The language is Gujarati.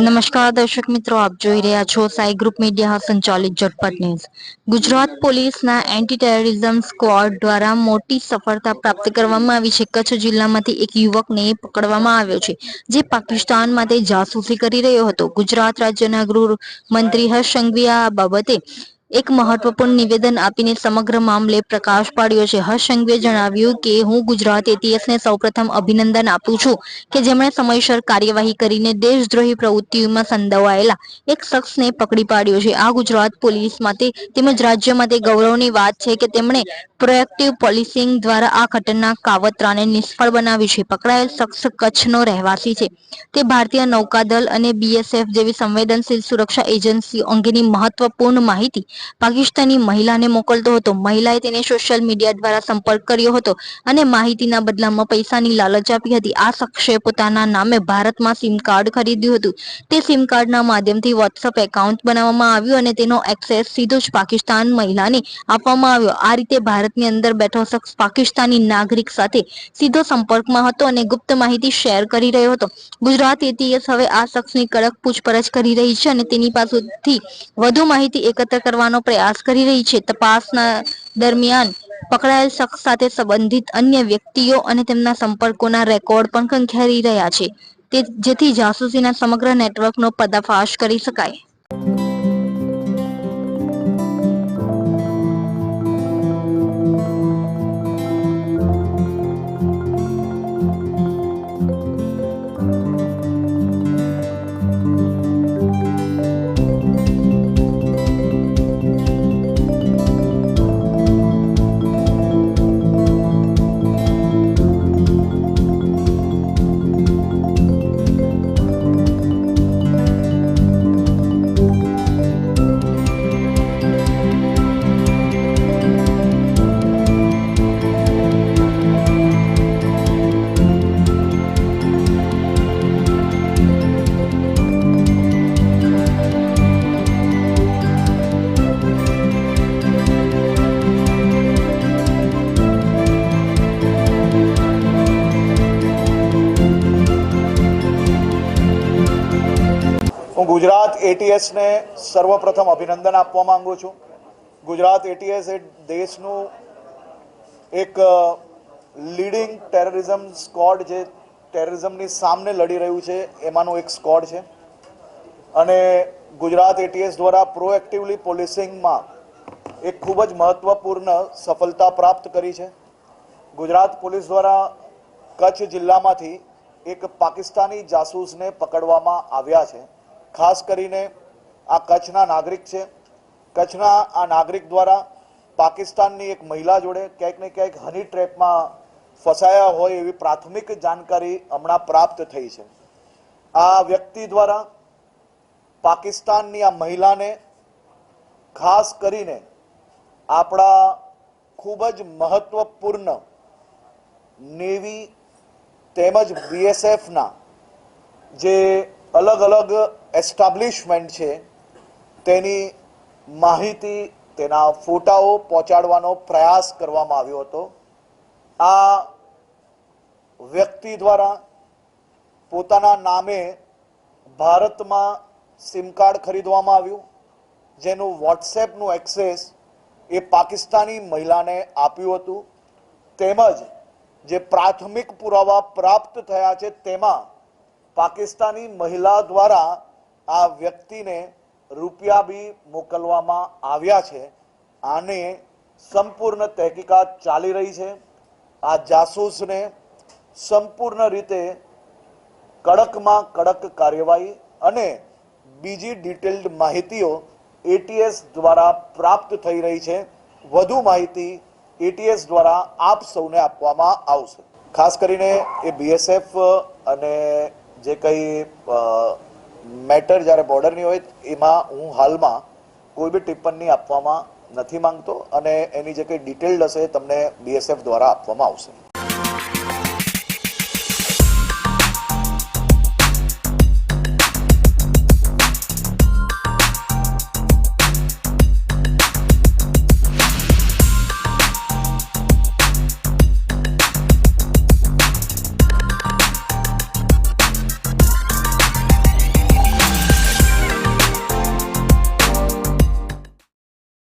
નમસ્કાર, દર્શક મિત્રો, આપ જોઈ રહ્યા છો સાઈ ગ્રુપ મીડિયા સંચાલિત ઝટપટ ન્યૂઝ. ગુજરાત પોલીસના એન્ટી ટેરરિઝમ સ્ક્વોડ દ્વારા મોટી સફળતા પ્રાપ્ત કરવામાં આવી છે. કચ્છ જિલ્લામાંથી એક યુવકને પકડવામાં આવ્યો છે, જે પાકિસ્તાન માટે જાસૂસી કરી રહ્યો હતો. ગુજરાત રાજ્યના ગૃહ મંત્રી હર્ષ સંઘવીએ આ બાબતે એક મહત્વપૂર્ણ નિવેદન આપીને સમગ્ર મામલે પ્રકાશ પાડ્યો છે. હર્ષ સંઘવીએ જણાવ્યું કે હું ગુજરાત એટીએસને સૌપ્રથમ અભિનંદન આપું છું કે જેમણે સમયસર કાર્યવાહી કરીને દેશદ્રોહી પ્રવૃત્તિઓમાં સંડોવાયેલા એક શખ્સને પકડી પાડ્યો છે. આ ગુજરાત પોલીસ માટે તેમજ રાજ્ય માટે ગૌરવની વાત છે કે તેમણે પ્રોએક્ટિવ પોલીસિંગ દ્વારા આ ખતરનાક કાવતરાને નિષ્ફળ બનાવી છે. પકડાયેલ શખ્સ કચ્છનો રહેવાસી છે. તે ભારતીય નૌકાદળ અને બીએસએફ જેવી સંવેદનશીલ સુરક્ષા એજન્સીઓ અંગેની મહત્વપૂર્ણ માહિતી પાકિસ્તાની મહિલાને મોકલતો હતો. મહિલાએ તેને સોશિયલ મીડિયા દ્વારા સંપર્ક કર્યો હતો અને માહિતીના બદલામાં પૈસાની લાલચ આપી હતી. આ શખ્સે પોતાના નામે ભારતમાં સિમ કાર્ડ ખરીદ્યું હતું. તે સિમ કાર્ડના માધ્યમથી વોટ્સઅપ એકાઉન્ટ બનાવવામાં આવ્યું અને તેનો એક્સેસ સીધો જ પાકિસ્તાન મહિલાને આપવામાં આવ્યો. આ રીતે ભારતની અંદર બેઠો શખ્સ પાકિસ્તાની નાગરિક સાથે સીધો સંપર્કમાં હતો અને ગુપ્ત માહિતી શેર કરી રહ્યો હતો. ગુજરાત એટીએસ હવે આ શખ્સની કડક પૂછપરછ કરી રહી છે અને તેની પાસેથી વધુ માહિતી એકત્ર કરવાનો પ્રયાસ કરી રહી છે. તપાસના દરમિયાન પકડાયેલ શખ્સ સાથે સંબંધિત અન્ય વ્યક્તિઓ અને તેમના સંપર્કોના રેકોર્ડ પણ કંખેરી રહ્યા છે. તે જેથી જાસૂસીના સમગ્ર નેટવર્કનો પર્દાફાશ કરી શકાય. ગુજરાત એટીએસને સર્વપ્રથમ અભિનંદન આપવા માંગુ છું. ગુજરાત એટીએસ એ દેશનું એક લીડિંગ ટેરરિઝમ સ્કોડ જે ટેરરિઝમની સામે લડી રહ્યું છે, એમાંનું એક સ્કોડ છે. અને ગુજરાત એટીએસ દ્વારા પ્રોએક્ટિવલી પોલીસિંગમાં એક ખૂબ જ મહત્વપૂર્ણ સફળતા પ્રાપ્ત કરી છે. ગુજરાત પોલીસ દ્વારા કચ્છ જિલ્લામાંથી એક પાકિસ્તાની જાસૂસને પકડવામાં આવ્યા છે. ખાસ કરીને આ કચ્છના નાગરિક છે. કચ્છના આ નાગરિક દ્વારા પાકિસ્તાનની એક મહિલા જોડે ક્યાંક ને ક્યાંક હની ટ્રેપમાં ફસાયા હોય એવી પ્રાથમિક જાણકારી હમણાં પ્રાપ્ત થઈ છે. આ વ્યક્તિ દ્વારા પાકિસ્તાનની આ મહિલાને ખાસ કરીને આપણા ખૂબ જ મહત્વપૂર્ણ નેવી તેમજ બીએસએફના જે અલગ અલગ એસ્ટાબ્લિશમેન્ટ છે. તેની માહિતી, તેના ફોટાઓ પહોંચાડવાનો પ્રયાસ કરવામાં આવ્યો હતો. આ વ્યક્તિ દ્વારા પોતાના નામે ભારતમાં સિમ કાર્ડ ખરીદવામાં આવ્યું. જેનું વોટ્સએપનું એક્સેસ એ પાકિસ્તાની મહિલાને આપ્યું હતું. તેમજ જે પ્રાથમિક પુરાવા પ્રાપ્ત થયા છે, તેમાં પાકિસ્તાની મહિલા દ્વારા આ વ્યક્તિને રૂપિયા બી મોકલવામાં આવ્યા છે. આને સંપૂર્ણ તહેકીકાત ચાલી રહી છે. આ જાસૂસને સંપૂર્ણ રીતે કડકમાં કડક કાર્યવાહી અને બીજી ડિટેલ્ડ માહિતીઓ એટીએસ દ્વારા પ્રાપ્ત થઈ રહી છે. વધુ માહિતી એટીએસ દ્વારા આપ સૌને આપવામાં આવશે. ખાસ કરીને એ બીએસએફ અને જે કંઈ મેટર જ્યારે બોર્ડરની હોય, એમાં હું હાલમાં કોઈ બી ટિપ્પણી આપવામાં નથી માંગતો અને એની જે કંઈ ડિટેલ્ડ હશે તમને બીએસએફ દ્વારા આપવામાં આવશે.